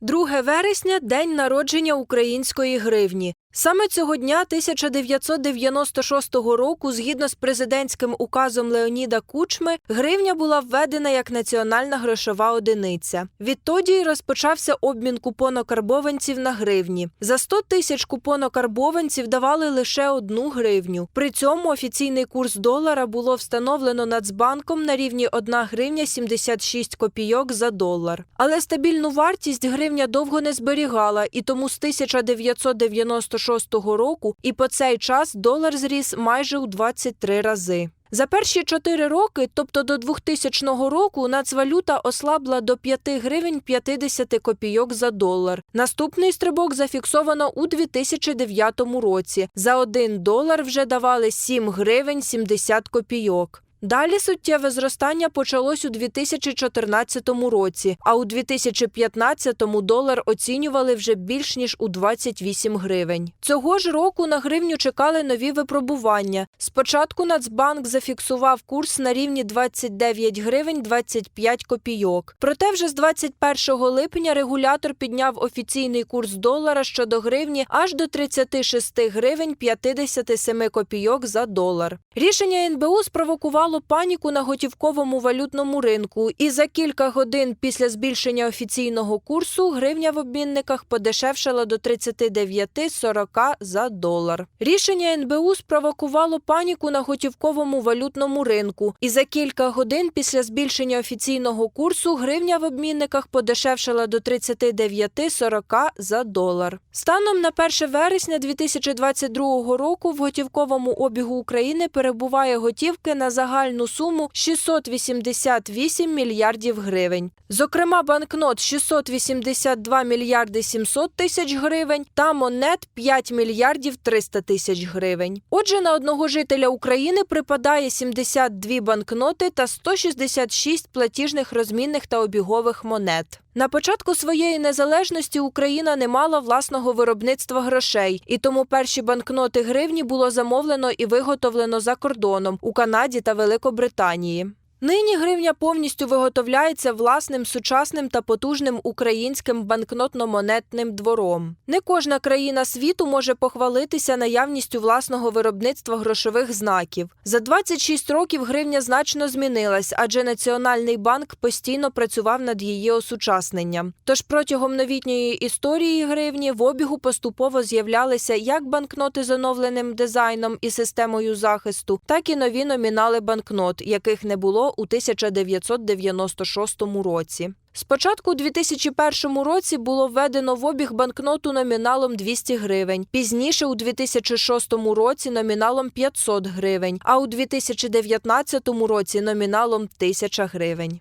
2 вересня день народження української гривні. Саме цього дня 1996 року, згідно з президентським указом Леоніда Кучми, гривня була введена як національна грошова одиниця. Відтоді розпочався обмін купонокарбованців на гривні. За 100 тисяч купонокарбованців давали лише одну гривню. При цьому офіційний курс долара було встановлено Нацбанком на рівні 1 гривня 76 копійок за долар. Але стабільну вартість гривня довго не зберігала, і тому з 1996 року і по цей час долар зріс майже у 23 рази. За перші чотири роки, тобто до 2000 року, нацвалюта ослабла до 5 гривень 50 копійок за долар. Наступний стрибок зафіксовано у 2009 році. За 1 долар вже давали 7 гривень 70 копійок. Далі суттєве зростання почалось у 2014 році, а у 2015-му долар оцінювали вже більш ніж у 28 гривень. Цього ж року на гривню чекали нові випробування. Спочатку Нацбанк зафіксував курс на рівні 29 гривень 25 копійок. Проте вже з 21 липня регулятор підняв офіційний курс долара щодо гривні аж до 36 гривень 57 копійок за долар. Рішення НБУ спровокувало паніку на готівковому валютному ринку, і за кілька годин після збільшення офіційного курсу гривня в обмінниках подешевшала до 39,40 за долар. Рішення НБУ спровокувало паніку на готівковому валютному ринку, і за кілька годин після збільшення офіційного курсу гривня в обмінниках подешевшала до 39,40 за долар. Станом на 1 вересня 2022 року в готівковому обігу України перебуває готівки на загальну суму 688 мільярдів гривень. Зокрема, банкнот 682 мільярди 700 тисяч гривень та монет 5 мільярдів 300 тисяч гривень. Отже, на одного жителя України припадає 72 банкноти та 166 платіжних розмінних та обігових монет. На початку своєї незалежності Україна не мала власного виробництва грошей, і тому перші банкноти гривні було замовлено і виготовлено за кордоном у Канаді та Великобританії. Нині гривня повністю виготовляється власним сучасним та потужним українським банкнотно-монетним двором. Не кожна країна світу може похвалитися наявністю власного виробництва грошових знаків. За 26 років гривня значно змінилась, адже Національний банк постійно працював над її осучасненням. Тож протягом новітньої історії гривні в обігу поступово з'являлися як банкноти з оновленим дизайном і системою захисту, так і нові номінали банкнот, яких не було у 1996 році. Спочатку у 2001 році було введено в обіг банкноту номіналом 200 гривень, пізніше у 2006 році номіналом 500 гривень, а у 2019 році номіналом 1000 гривень.